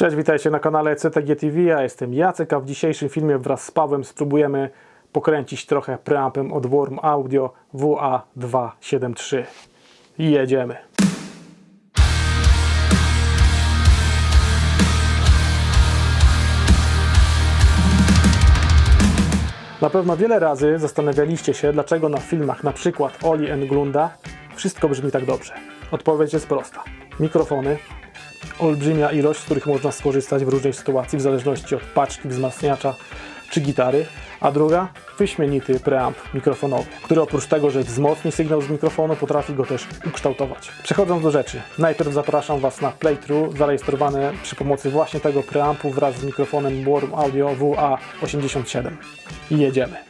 Cześć, witajcie na kanale CTG TV. Ja jestem Jacek, a w dzisiejszym filmie wraz z Pawłem spróbujemy pokręcić trochę preampem od Worm Audio WA273. I jedziemy. Na pewno wiele razy zastanawialiście się, dlaczego na filmach na przykład Oli Englunda wszystko brzmi tak dobrze. Odpowiedź jest prosta. Mikrofony, olbrzymia ilość, z których można skorzystać w różnej sytuacji, w zależności od paczki, wzmacniacza czy gitary, a druga wyśmienity preamp mikrofonowy, który oprócz tego, że wzmocni sygnał z mikrofonu, potrafi go też ukształtować. Przechodząc do rzeczy, najpierw zapraszam Was na playthrough zarejestrowane przy pomocy właśnie tego preampu wraz z mikrofonem Worm Audio WA87. I jedziemy.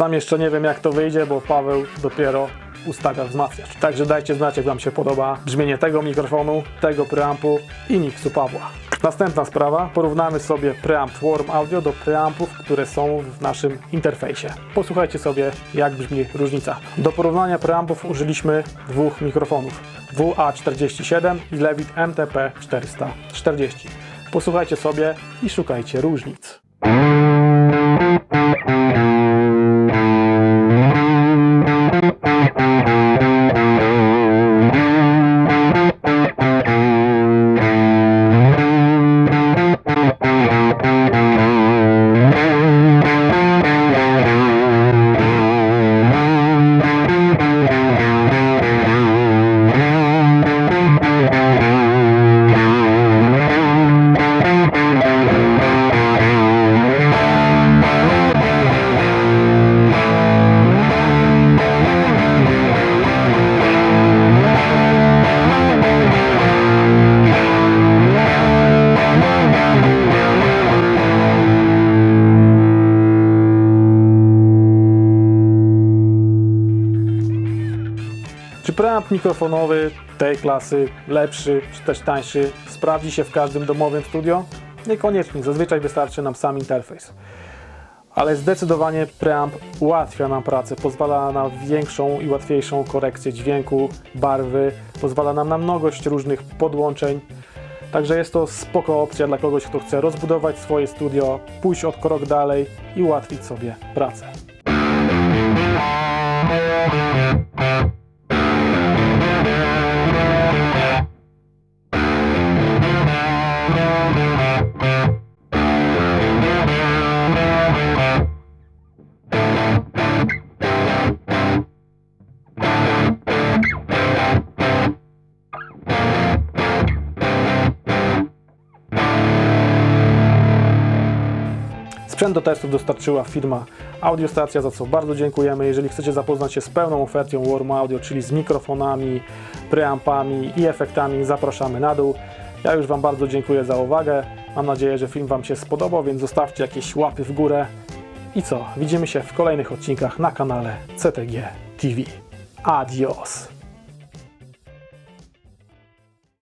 Sam jeszcze nie wiem jak to wyjdzie, bo Paweł dopiero ustawia wzmacniacz. Także dajcie znać jak Wam się podoba brzmienie tego mikrofonu, tego preampu i miksu Pawła. Następna sprawa, porównamy sobie preamp Worm Audio do preampów, które są w naszym interfejsie. Posłuchajcie sobie jak brzmi różnica. Do porównania preampów użyliśmy dwóch mikrofonów WA47 i Levit MTP 440. Posłuchajcie sobie i szukajcie różnic. Preamp mikrofonowy tej klasy, lepszy czy też tańszy, sprawdzi się w każdym domowym studio? Niekoniecznie, zazwyczaj wystarczy nam sam interfejs. Ale zdecydowanie preamp ułatwia nam pracę, pozwala na większą i łatwiejszą korekcję dźwięku, barwy, pozwala nam na mnogość różnych podłączeń. Także jest to spoko opcja dla kogoś, kto chce rozbudować swoje studio, pójść od krok dalej i ułatwić sobie pracę. Sprzęt do testów dostarczyła firma Audiostacja, za co bardzo dziękujemy. Jeżeli chcecie zapoznać się z pełną ofertą Warm Audio, czyli z mikrofonami, preampami i efektami, zapraszamy na dół. Ja już Wam bardzo dziękuję za uwagę. Mam nadzieję, że film Wam się spodobał, więc zostawcie jakieś łapy w górę. I co? Widzimy się w kolejnych odcinkach na kanale CTG TV. Adios!